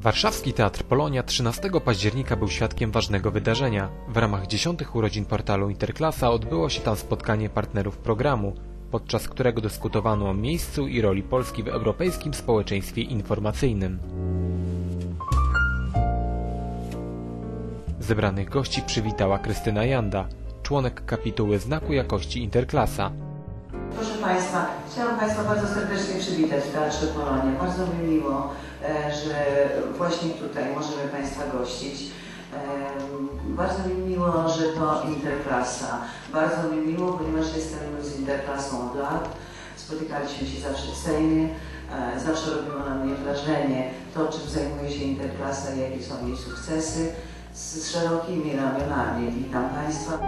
Warszawski Teatr Polonia 13 października był świadkiem ważnego wydarzenia. W ramach dziesiątych urodzin portalu Interklasa odbyło się tam spotkanie partnerów programu, podczas którego dyskutowano o miejscu i roli Polski w europejskim społeczeństwie informacyjnym. Zebranych gości przywitała Krystyna Janda, członek kapituły Znaku Jakości Interklasa. Państwa, chciałam Państwa bardzo serdecznie przywitać w Teatrze Polonia. Bardzo mi miło, e, że właśnie tutaj możemy Państwa gościć. E, Bardzo mi miło, że to Interklasa. Bardzo mi miło, ponieważ jestem z Interklasą od lat. Spotykaliśmy się zawsze w Sejmie. E, Zawsze robiło na mnie wrażenie to, czym zajmuje się Interklasa i jakie są jej sukcesy. Z szerokimi ramionami witam Państwa.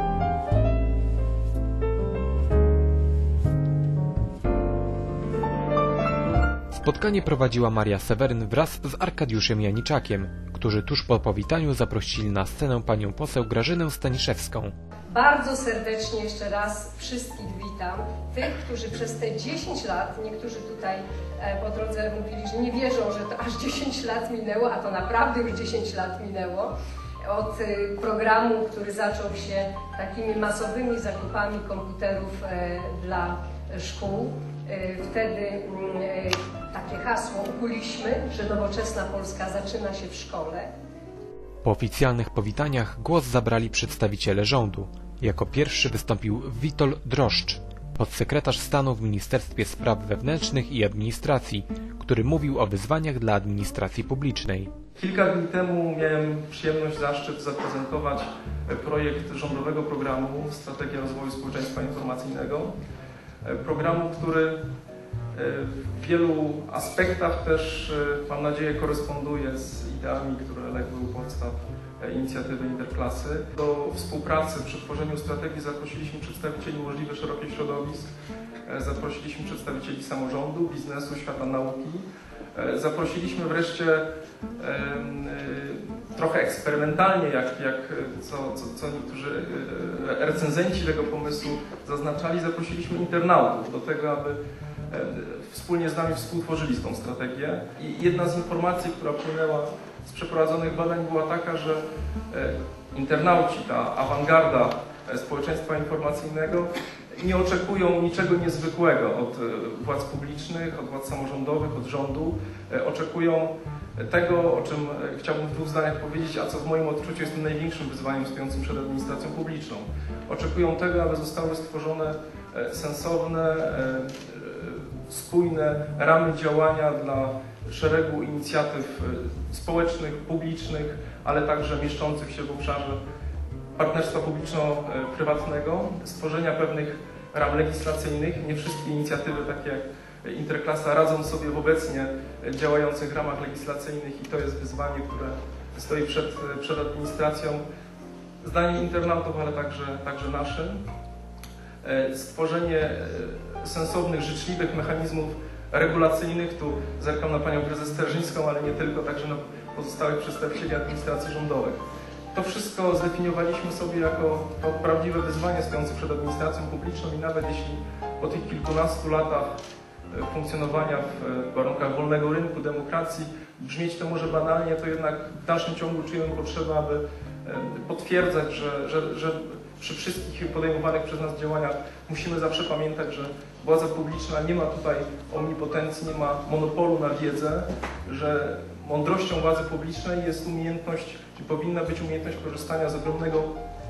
Spotkanie prowadziła Maria Seweryn wraz z Arkadiuszem Janiczakiem, którzy tuż po powitaniu zaprosili na scenę panią poseł Grażynę Staniszewską. Bardzo serdecznie jeszcze raz wszystkich witam. Tych, którzy przez te 10 lat, niektórzy tutaj e, po drodze mówili, że nie wierzą, że to aż 10 lat minęło, a to naprawdę już 10 lat minęło. Od e, programu, który zaczął się takimi masowymi zakupami komputerów e, dla szkół. Wtedy mm, takie hasło ukuliśmy, że nowoczesna Polska zaczyna się w szkole. Po oficjalnych powitaniach głos zabrali przedstawiciele rządu. Jako pierwszy wystąpił Witold Droszcz, podsekretarz stanu w Ministerstwie Spraw Wewnętrznych i Administracji, który mówił o wyzwaniach dla administracji publicznej. Kilka dni temu miałem przyjemność, zaszczyt zaprezentować projekt rządowego programu Strategia Rozwoju Społeczeństwa Informacyjnego. Programu, który w wielu aspektach też, e, mam nadzieję, koresponduje z ideami, które legły u podstaw e, inicjatywy Interklasy. Do współpracy przy tworzeniu strategii zaprosiliśmy przedstawicieli możliwie szerokich środowisk, e, zaprosiliśmy przedstawicieli samorządu, biznesu, świata nauki. Zaprosiliśmy wreszcie trochę eksperymentalnie, jak, jak co, co, co niektórzy recenzenci tego pomysłu zaznaczali, zaprosiliśmy internautów do tego, aby wspólnie z nami współtworzyli tą strategię. I jedna z informacji, która płynęła z przeprowadzonych badań była taka, że e, internauci, ta awangarda e, społeczeństwa informacyjnego nie oczekują niczego niezwykłego od e, władz publicznych, od władz samorządowych, od rządu. E, Oczekują tego, o czym e, chciałbym w dwóch zdaniach powiedzieć, a co w moim odczuciu jest tym największym wyzwaniem stojącym przed administracją publiczną. Oczekują tego, aby zostały stworzone e, sensowne, e, e, spójne ramy działania dla szeregu inicjatyw e, społecznych, publicznych, ale także mieszczących się w obszarze partnerstwa publiczno-prywatnego, stworzenia pewnych ram legislacyjnych. Nie wszystkie inicjatywy, takie jak Interklasa, radzą sobie w obecnie działających ramach legislacyjnych i to jest wyzwanie, które stoi przed, przed administracją, zdaniem internautów, ale także, także naszym. E, Stworzenie e, sensownych, życzliwych mechanizmów regulacyjnych. Tu zerkam na Panią Prezes Terżyńską, ale nie tylko, także na pozostałych przedstawicieli administracji rządowej. To wszystko zdefiniowaliśmy sobie jako to prawdziwe wyzwanie stojące przed administracją publiczną i nawet jeśli po tych kilkunastu latach e, funkcjonowania w warunkach wolnego rynku, demokracji, brzmieć to może banalnie, to jednak w dalszym ciągu czujemy potrzebę, aby potwierdzać, że, że, że przy wszystkich podejmowanych przez nas działaniach musimy zawsze pamiętać, że władza publiczna nie ma tutaj omnipotencji, nie ma monopolu na wiedzę, że mądrością władzy publicznej jest umiejętność, czy powinna być umiejętność korzystania z ogromnego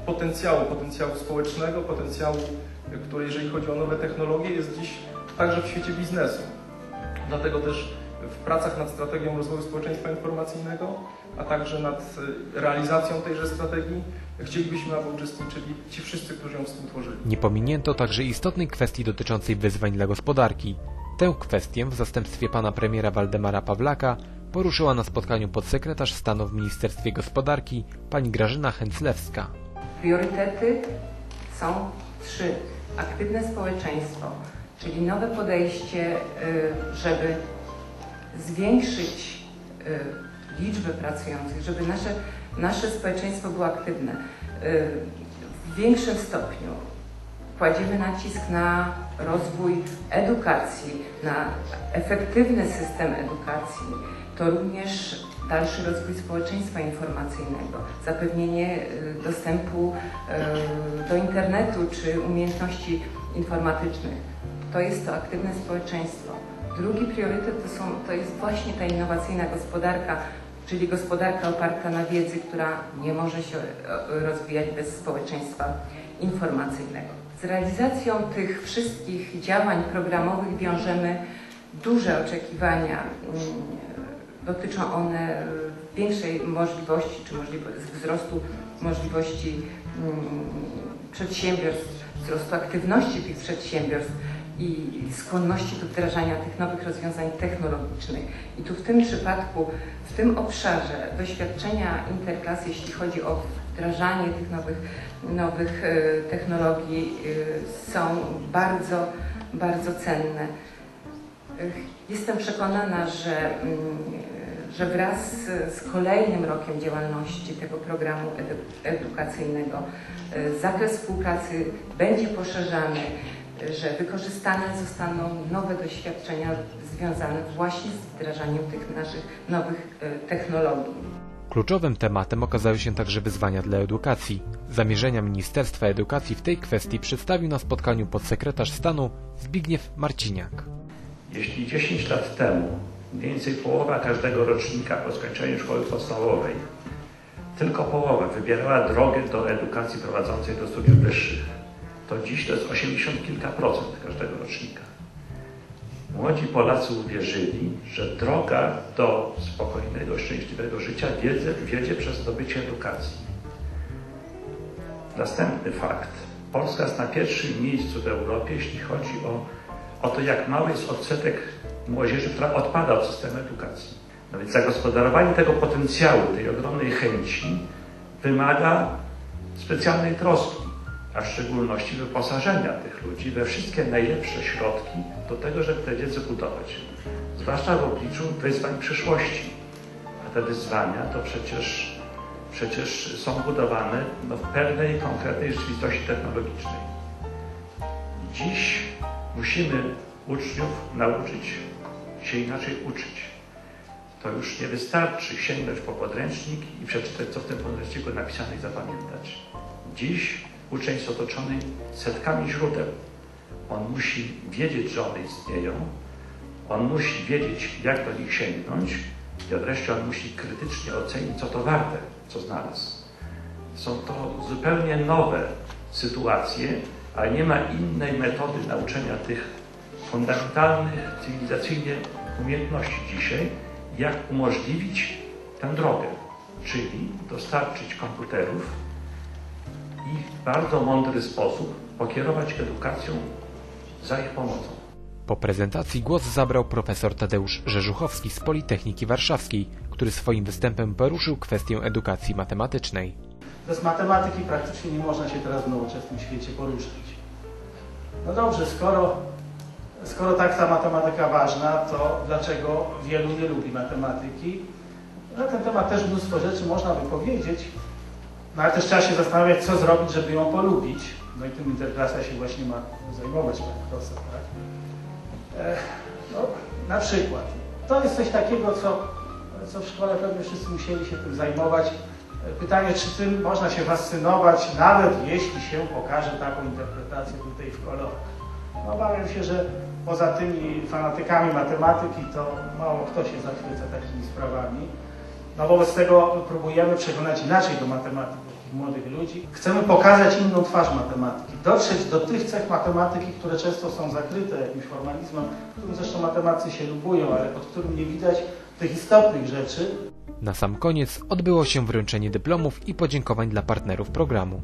potencjału, potencjału społecznego, potencjału, który jeżeli chodzi o nowe technologie jest dziś także w świecie biznesu. Dlatego też w pracach nad strategią rozwoju społeczeństwa informacyjnego, a także nad e, realizacją tejże strategii chcielibyśmy, aby uczestniczyli ci wszyscy, którzy ją współtworzyli. Nie pominięto także istotnej kwestii dotyczącej wyzwań dla gospodarki. Tę kwestię w zastępstwie pana premiera Waldemara Pawlaka poruszyła na spotkaniu podsekretarz stanu w Ministerstwie Gospodarki pani Grażyna Chęclewska. Priorytety są trzy. Aktywne społeczeństwo, czyli nowe podejście, y, żeby zwiększyć y, liczbę pracujących, żeby nasze, nasze społeczeństwo było aktywne. Y, W większym stopniu kładziemy nacisk na rozwój edukacji, na efektywny system edukacji. to również dalszy rozwój społeczeństwa informacyjnego, zapewnienie y, dostępu do internetu czy umiejętności informatycznych. To jest to aktywne społeczeństwo. Drugi priorytet to, są, to jest właśnie ta innowacyjna gospodarka, czyli gospodarka oparta na wiedzy, która nie może się e, rozwijać bez społeczeństwa informacyjnego. Z realizacją tych wszystkich działań programowych wiążemy duże oczekiwania. Mm, Dotyczą one większej możliwości czy możliwości wzrostu możliwości mm, przedsiębiorstw, wzrostu aktywności tych przedsiębiorstw i skłonności do wdrażania tych nowych rozwiązań technologicznych. I tu w tym przypadku, w tym obszarze doświadczenia Interklas, jeśli chodzi o wdrażanie tych nowych, nowych e, technologii, e, są bardzo, bardzo cenne. E, Jestem przekonana, że, mm, że wraz z- kolejnym rokiem działalności tego programu edu- edukacyjnego zakres współpracy będzie poszerzany, że wykorzystane zostaną nowe doświadczenia związane właśnie z wdrażaniem tych naszych nowych e, technologii. Kluczowym tematem okazały się także wyzwania dla edukacji. Zamierzenia Ministerstwa Edukacji w tej kwestii przedstawił na spotkaniu podsekretarz stanu Zbigniew Marciniak. Jeśli 10 lat temu mniej więcej połowa każdego rocznika po skończeniu szkoły podstawowej, tylko połowa wybierała drogę do edukacji prowadzącej do studiów wyższych, to dziś to jest 80 kilka procent każdego rocznika. Młodzi Polacy uwierzyli, że droga do spokojnego, szczęśliwego życia wiedzie, wiedzie przez zdobycie edukacji. Następny fakt. Polska jest na pierwszym miejscu w Europie, jeśli chodzi o, o to, jak mały jest odsetek młodzieży, która odpada od systemu edukacji. No więc zagospodarowanie tego potencjału, tej ogromnej chęci wymaga specjalnej troski, a w szczególności wyposażenia tych ludzi we wszystkie najlepsze środki do tego, żeby tę wiedzę budować. Zwłaszcza w obliczu wyzwań przyszłości. A te wyzwania to przecież, przecież są budowane no, w pewnej konkretnej rzeczywistości technologicznej. Dziś musimy uczniów nauczyć się inaczej uczyć. To już nie wystarczy sięgnąć po podręcznik i przeczytać, co w tym podręczniku napisane i zapamiętać. Dziś uczeń jest otoczony setkami źródeł. On musi wiedzieć, że one istnieją, on musi wiedzieć, jak do nich sięgnąć i wreszcie on musi krytycznie ocenić, co to warte, co znalazł. Są to zupełnie nowe sytuacje, ale nie ma innej metody nauczenia tych fundamentalnych cywilizacyjnie umiejętności dzisiaj, jak umożliwić tę drogę, czyli dostarczyć komputerów bardzo mądry sposób pokierować edukacją za ich pomocą. Po prezentacji głos zabrał profesor Tadeusz Rzeżuchowski z Politechniki Warszawskiej, który swoim występem poruszył kwestię edukacji matematycznej. Bez matematyki praktycznie nie można się teraz w nowoczesnym świecie poruszać. No dobrze, skoro, skoro tak ta matematyka ważna, to dlaczego wielu nie lubi matematyki? Na ten temat też mnóstwo rzeczy można by powiedzieć, no ale też trzeba się zastanawiać, co zrobić, żeby ją polubić. No i tym interklasa się właśnie ma zajmować, pan tak? E, no, na przykład, to jest coś takiego, co, co w szkole pewnie wszyscy musieli się tym zajmować. Pytanie, czy tym można się fascynować, nawet jeśli się pokaże taką interpretację tutaj w kolorach. No, obawiam się, że poza tymi fanatykami matematyki to mało kto się zachwyca takimi sprawami. No wobec tego próbujemy przekonać inaczej do matematyki młodych ludzi. Chcemy pokazać inną twarz matematyki, dotrzeć do tych cech matematyki, które często są zakryte jakimś formalizmem, którym zresztą matematycy się lubują, ale pod którym nie widać tych istotnych rzeczy, Na sam koniec odbyło się wręczenie dyplomów i podziękowań dla partnerów programu.